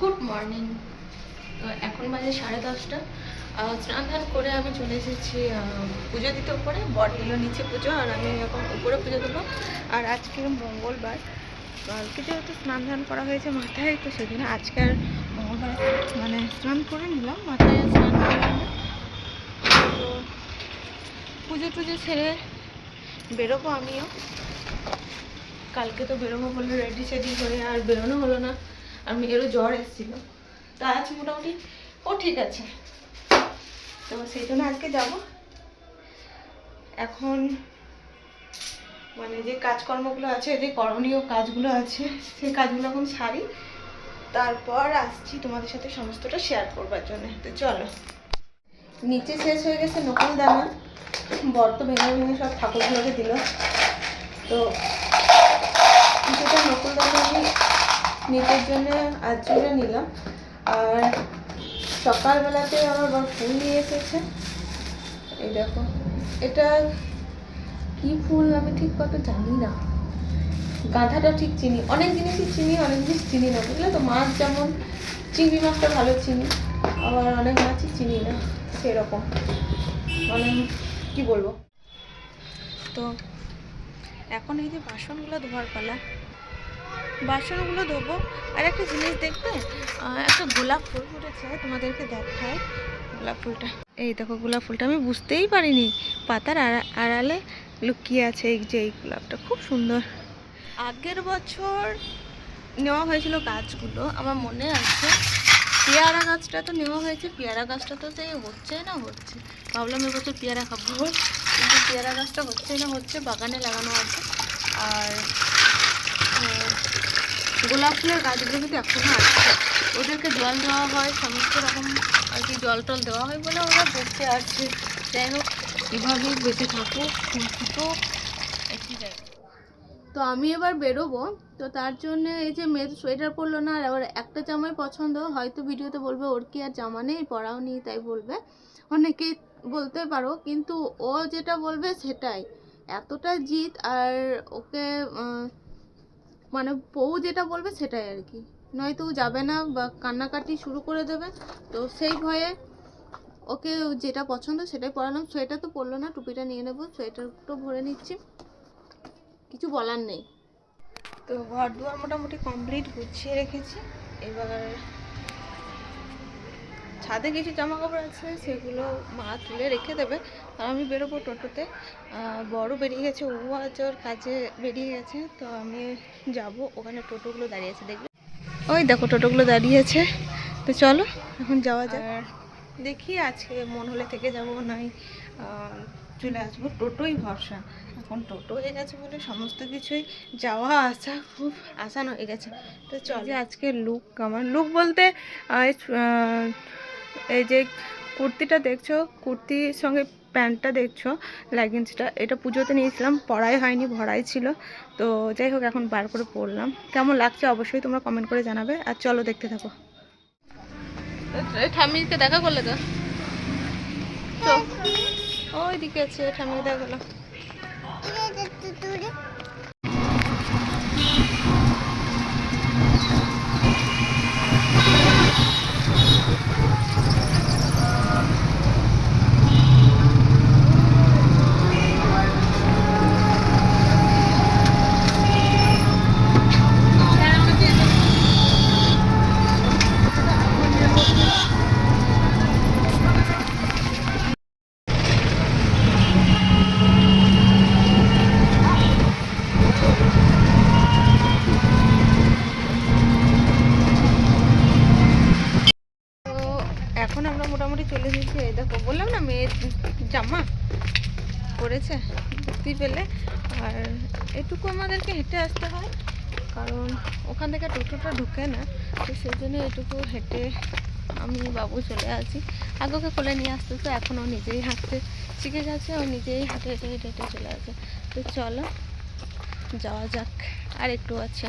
Good morning এখন বাজে সাড়ে দশটা। স্নান ধান করে আমি চলে এসেছি পুজো দিতে উপরে। বর দিল নিচে পুজো, আর আমি এখন উপরে পুজো দেবো। আর আজকে মঙ্গলবার। কালকে যেহেতু স্নান ধান করা হয়েছে মাথায়, তো সেদিন আজকে আর মঙ্গলবার মানে স্নান করে নিলাম, মাথায় স্নান করলাম না তো পুজো টুজো ছেড়ে বেরোবো আমিও। কালকে তো বেরোবো বলে রেডি সেডি করে আর বেরোনো হলো না। আর মেয়েরও জ্বর এসেছিল। তা আজ মোটামুটি, ও ঠিক আছে। তো সেই জন্য আজকে যাব। এখন মানে যে কাজকর্মগুলো আছে, যে করণীয় কাজগুলো আছে, সেই কাজগুলো এখন সারি। তারপর আসছি তোমাদের সাথে সমস্তটা শেয়ার করবার জন্য। তো চলো। নিচে শেষ হয়ে গেছে নকুল দানা। বর তো ভেঙে ভেঙে সব ঠাকুরগুলোকে দিল। তো কিছুটা নকুল আমি নিজের জন্য আজ জুড়ে নিলাম। আর সকালবেলাতে আমার বর ফুল নিয়ে এসেছে। এই দেখো, এটা কি ফুল আমি ঠিক কত জানি না। গাঁধাটা ঠিক চিনি, অনেক জিনিসই চিনি, অনেক জিনিস চিনি না, বুঝলে তো? মাছ যেমন চিংড়ি মাছটা ভালো চিনি, আবার অনেক মাছই চিনি না, সেরকম। মানে কি বলব? তো এখন এই যে বাসনগুলো ধোয়ার পালা। বাসনগুলো ধোবো। আর একটা জিনিস দেখবে একটা গোলাপ ফুল ফুটেছে, তোমাদেরকে দেখায় গোলাপ ফুলটা। এই দেখো গোলাপ ফুলটা, আমি বুঝতেই পারিনি। পাতার আড়া- আড়ালে লুকিয়ে আছে এই যে এই গোলাপটা, খুব সুন্দর। আগের বছর নেওয়া হয়েছিল গাছগুলো, আমার মনে আছে। পেয়ারা গাছটা তো নেওয়া হয়েছে, পেয়ারা গাছটা তো সেই হচ্ছে না হচ্ছে। ভাবলাম এবছর পেয়ারা খাব। কিন্তু পেয়ারা গাছটা হচ্ছে না, হচ্ছে বাগানে লাগানো আছে। আর গোলাপ ফুলের গাছগুলো কিন্তু এখনও আছে। ওদেরকে জল দেওয়া হয়, সমস্ত রকম আর কি জল টল দেওয়া হয় বলে ওরা বেঁচে আছে। যাই হোক, এভাবেই বেঁচে থাকুক জায়গায় তো আমি এবার বেরোবো। তো তার জন্য এই যে মেয়ের সোয়েটার পরলো না, আর একটা জামাই পছন্দ, হয়তো ভিডিওতে বলবে ওর কি আর জামা নেই, পরাও নেই, তাই বলবে। অনেকেই বলতে পারো, কিন্তু ও যেটা বলবে সেটাই। এতটা জিত আর ওকে মানে বউ যেটা বলবে সেটাই আর কি। নয়তো ও যাবে না বা কান্নাকাটি শুরু করে দেবে। তো সেই ভয়ে ওকে যেটা পছন্দ সেটাই পরালাম। সোয়েটার তো পরলো না, টুপিটা নিয়ে নেব, সোয়েটারটা ভরে নিচ্ছি। কিছু বলার নেই। তো ঘর দুয়ার মোটামুটি কমপ্লিট গুছিয়ে রেখেছি। এবার ছাদে কিছু জামা কাপড় আছে সেগুলো মা তুলে রেখে দেবে। আর আমি বেরোবো টোটোতে। বড় বেরিয়ে গেছে ও আজ ওর কাজে বেরিয়ে গেছে তো আমি যাব। ওখানে টোটোগুলো দাঁড়িয়ে আছে দেখবে ওই দেখো টোটোগুলো দাঁড়িয়ে আছে। তো চলো এখন যাওয়া যাক। দেখি আজকে মন হলে থেকে যাব নাই চলে আসব। টোটোই ভরসা। এখন টোটো হয়ে গেছে বলে সমস্ত কিছুই যাওয়া আসা খুব আসান হয়ে গেছে। তো চলে। আজকে লুক আমার লুক বলতে এই, যে কুর্তিটা দেখছ কুর্তির সঙ্গে প্যান্টটা দেখছ লেগিংসটা এটা পুজোতে নিয়েছিলাম পড়াই হয়নি ভরাই ছিল। তো যাই হোক এখন বার করে পরলাম। কেমন লাগছে অবশ্যই তোমরা কমেন্ট করে জানাবে। আর চলো দেখতে থাকো। ঠামিকে দেখা করলে তো। ওই দিকে আছে ঠামিকে চলে এসেছি এই দেখো, বললাম না, মেয়ের জামা পরেছে বুঝতেই পেলে আর এটুকু আমাদেরকে হেঁটে আসতে হয়, কারণ ওখান থেকে টোটোটা ঢুকে না, তো সেই জন্য এটুকু হেঁটে আমি বাবু চলে আসি। আগে ওকে কোলে নিয়ে আসতে তো এখন ও নিজেই হাঁটতে শিখে গেছে, ও নিজেই হেঁটে হেঁটে হেঁটে হেঁটে চলে আসে। তো চলো, যাওয়া যাক, আর একটু আছে।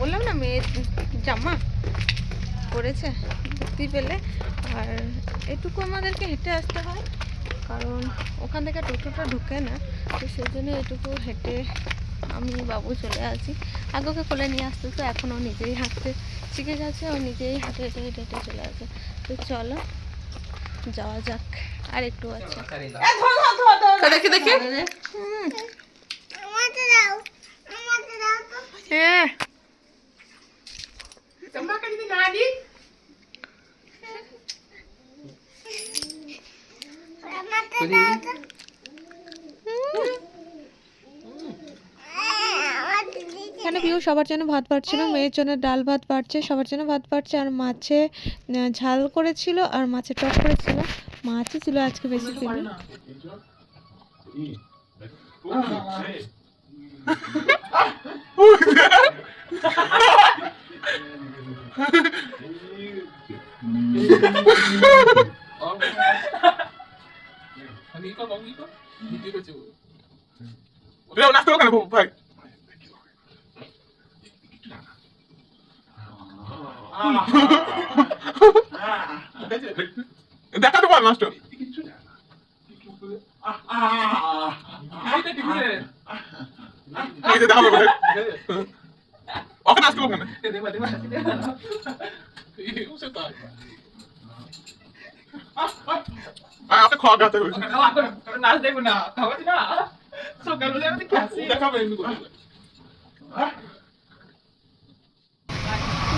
বললাম না মেয়ের জামা পরেছে দেখতেই পেলে। আর এটুকু আমাদেরকে হেঁটে আসতে হয় কারণ ওখান থেকে টোটোটা ঢুকে না তো সেই জন্য এটুকু হেঁটে আমি বাবু চলে আসি আগে ওকে কোলে নিয়ে আসতে তো এখন ও নিজেই হাঁটতে শিখে গেছে ও নিজেই হেঁটে হেঁটে হেঁটে হেঁটে চলে আসে। তো চলো যাওয়া যাক আর একটু আছে। তো দেখি দেখি হুম। হ্যাঁ এখানে পিউ সবার জন্য ভাত বাড়ছিল মেয়ের জন্য ডাল ভাত বাড়ছে সবার জন্য ভাত বাড়ছে আর মাছে ঝাল করেছিল আর মাছের টক করেছিল। মাছই ছিল আজকে বেশি করে Ano ikaw? Kung ikaw? Hindi ko siya. Leo, nasa ka na po, ভাই দেখাতে পার নষ্ট এই যে দেখাবো ভাই ওকে নাচতে পারবে না Diba, diba? Yung sa tayo. আর ওকে খাওয়া গাতে হয়েছে Kakawa ko. Pero nasa mo na. Tawa na. So, gano'n lang natin kasi. দেখাবে এমনি করে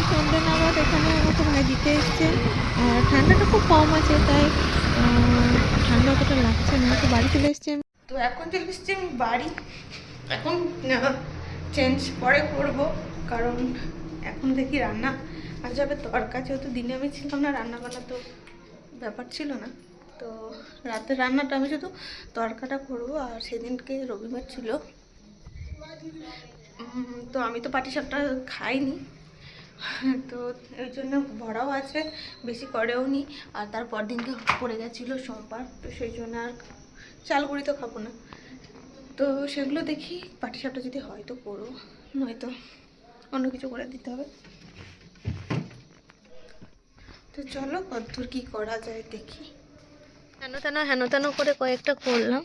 সন্ধ্যে নাগাদ এখানে আমাকে ভাই দিতে এসছে আর ঠান্ডাটা খুব কম আছে তাই আহ, ঠান্ডা অতটা লাগছে না তো বাড়ি চলে এসছি তো এখন চলে এসছি আমি বাড়ি এখন? চেঞ্জ পরে করব, কারণ এখন দেখি রান্না আজ যাবে তরকা যেহেতু দিনে আমি ছিলাম না রান্না বান্না তো ব্যাপার ছিল না। তো রাতের রান্নাটা আমি শুধু তরকাটা করব আর সেদিনকে রবিবার ছিল। তো আমি তো পাটিসাপটা খাইনি, তো ওই জন্য ভরাও আছে, বেশি করেও নি, আর তারপর দিনকে পড়ে গেছিল সোমবার, তো সেই জন্য আর চালগুড়ি তো খাব না। তো সেগুলো দেখি, পাটিসাপটা যদি হয় তো করব নয়তো অন্য কিছু করে দিতে হবে। তো চলো কতদূর কী করা যায় দেখি। হেন তেন হেন তেন করে কয়েকটা করলাম।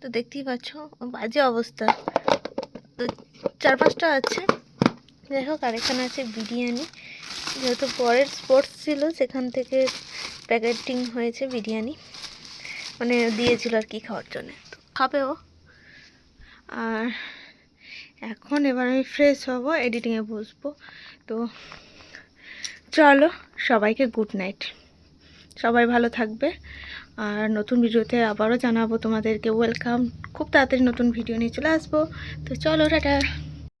তো দেখতেই পাচ্ছ, বাজে অবস্থা। তো চার পাঁচটা আছে। যাই হোক, আরেকখানে আছে বিরিয়ানি। যেহেতু পরের স্পোর্টস ছিল, সেখান থেকে প্যাকেটিং হয়েছে বিরিয়ানি। মানে দিয়েছিল আর কি খাওয়ার জন্য। তো খাবে ও। আর এখন এবার আমি ফ্রেশ হব এডিটিংয়ে বসবো। তো চলো, সবাইকে গুড নাইট সবাই ভালো থাকবে। আর নতুন ভিডিওতে আবারও জানাব তোমাদেরকে। ওয়েলকাম খুব তাড়াতাড়ি নতুন ভিডিও নিয়ে চলে আসব। তো চলো, টাটা।